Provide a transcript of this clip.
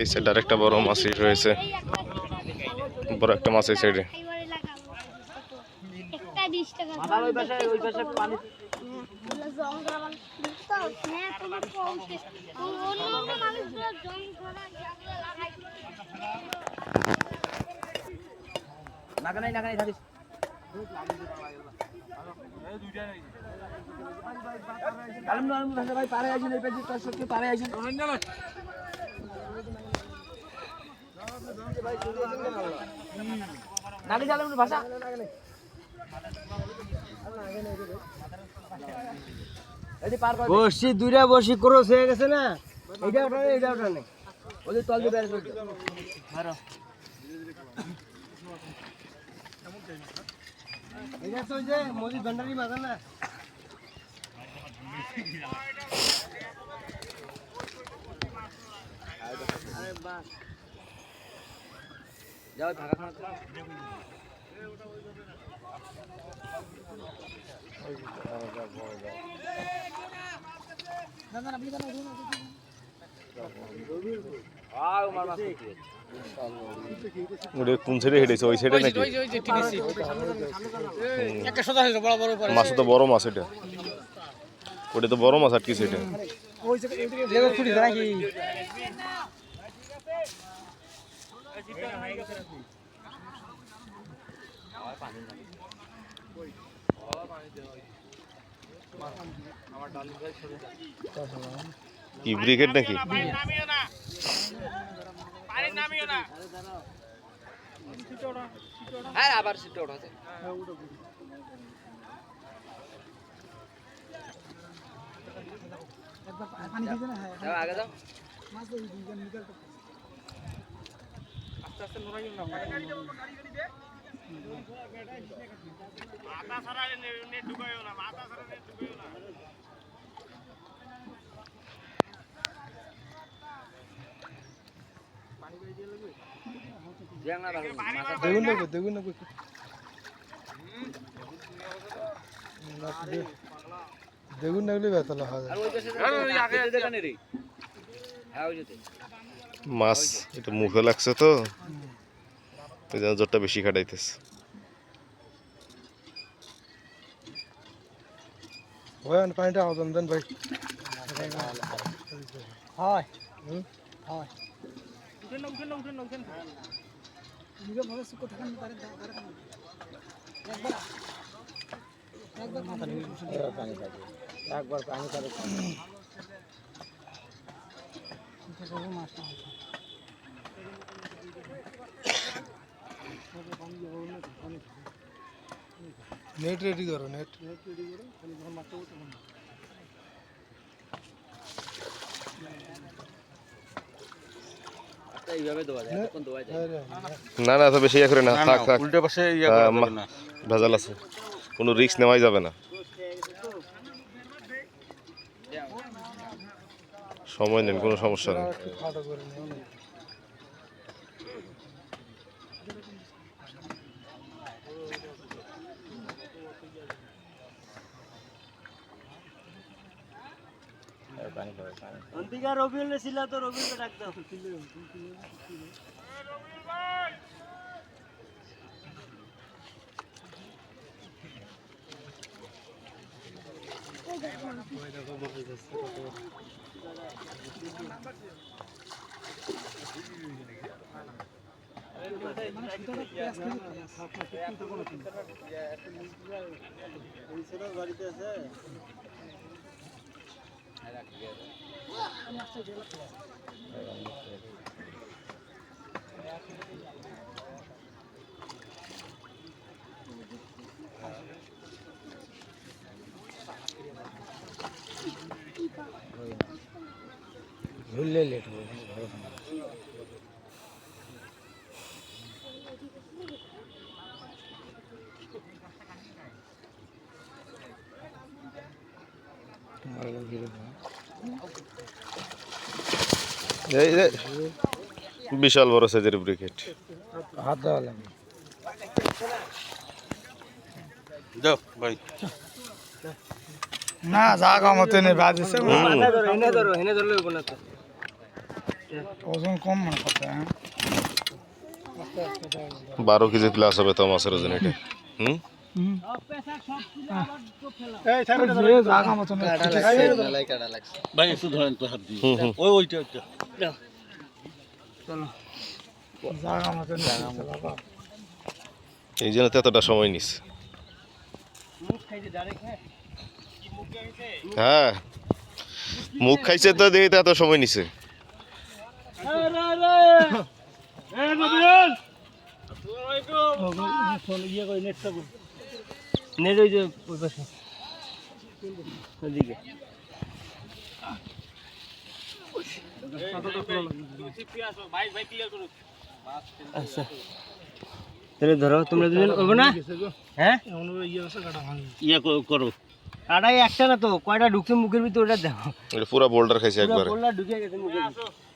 এই সাইডে আরেকটা বড় মাছ রয়েছে। বড় একটা মাছ এই সাইডে। একটা থাকিস আলম আলম ভাই পারে আছেন এই পেজি তার সত্যি পারে আছেন নাকি জালেম ভাষা বসি দুইটা বসি ক্রস হয়ে গেছে না? এইটা ওটা নেই, এইটা ওটা নেই। ওই তল দিয়ে বের করে। মারো এইটা তো যে মোদি ভান্ডারি মাথা না? যাও থাকা আও মার মাছ তো বড় মাছ এটা। ওটা তো বড় মাছ আটকিছে এটা কি ব্রিগেড নাকি? হ্যাঁ আবার সিটটা ওঠাতে। যাও। আগে যাও। জ্যাং না রাখো মাথা দেখুন দেখুন দেখুন দেখুন দেখুন দেখলে বেতলা হয় আর ওই পাশে আগে দেখানে রে হ্যাঁ ওই যেতে মাছ এটা মুখে লাগছে তো। ওই জন্য জোরটা বেশি খাটাইতেছে। হয় পানিটা দেন ভাই। হয়। হয়। একবার পানি খাবে নেট রেডি করো নেট নেট রেডি করো খালি যখন এতক্ষণ দেওয়া যায় না না বেশি ইয়ে করে না। থাক থাক। উল্টো পাশে ইয়ে ভেজাল আছে। কোনো রিস্ক নেওয়াই যাবে না। সময় নেন কোনো সমস্যা নেই। একটু খাটো করে নিও না অন্তিকা রবিউল ছিল তো রবিউলকে ডাক ভুললে লেট হবে যে বিশাল বড় সাইজের ব্রিকেট। হাত দেওয়া লাগবে। যাও ভাই। না জাগা মতো নেই বাজিছে। এনে ধরো এনে ধরলে না তো ওজন কম মনে করতে হ্যাঁ? বারো কেজি প্লাস হবে তো মাছের ওজন এটা। হুম? যে জাগা মতন ভাই একটু ধরেন তো হাত দিয়ে। হুম হুম। ওই ওইটা ওইটা। জাগা এই জন্য এতটা সময় নিস। হ্যাঁ। মুখ খাইছে তো দেখি তো এত সময় নিছে। নেট ওই যে ওই পাশে ওদিকে আচ্ছা তাহলে ধরো তোমরা দুজন করব না হ্যাঁ ইয়ে কর- করো কাটাই একটা না তো কয়টা ঢুকছে মুখের ভিতরে ওটা দেখো এটা পুরা বোল্ডার খাইছে একবারে বললা ঢুকে গেছে মুখের ভিতরে